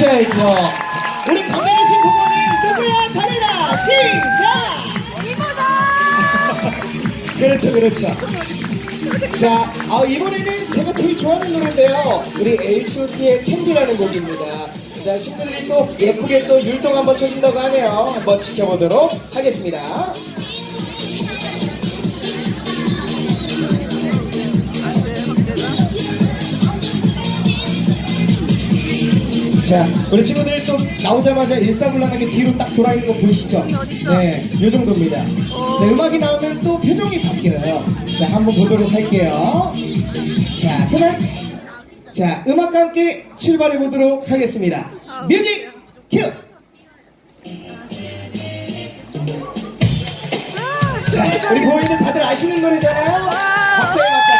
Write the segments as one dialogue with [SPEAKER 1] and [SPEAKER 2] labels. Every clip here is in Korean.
[SPEAKER 1] 주셔야죠. 우리 강민하신 부모님 누구야 잘해라 시작. 그렇죠 그렇죠. 자 아, 이번에는 제가 제일 좋아하는 노래인데요. 우리 H.O.T의 캔디라는 곡입니다. 자 친구들이 또 예쁘게 또 율동 한번 쳐준다고 하네요. 한번 지켜보도록 하겠습니다. 자, 우리 친구들 또 나오자마자 일사불란하게 뒤로 딱 돌아 있는 거 보이시죠? 네, 요 정도입니다. 자, 음악이 나오면 또 표정이 바뀌어요. 자, 한번 보도록 할게요. 자, 그만. 자, 음악과 함께 출발해 보도록 하겠습니다. 뮤직 큐! 자, 우리 보이는 다들 아시는 노래잖아요? 박자에 맞춰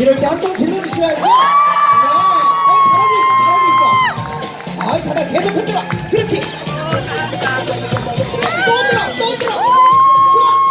[SPEAKER 1] 이럴 때 한참 질러주셔야죠. 네. 어, 잘하고 있어, 잘하고 있어. 아, 잘하 계속 흔들어. 그렇지. 또 흔들어, 또 흔들어. 좋아.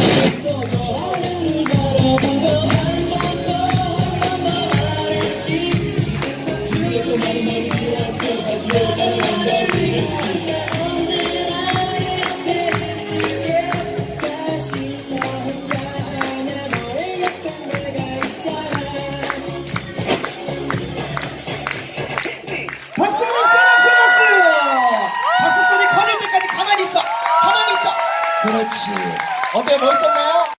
[SPEAKER 1] 그렇지. 어때요? 멋있었나요?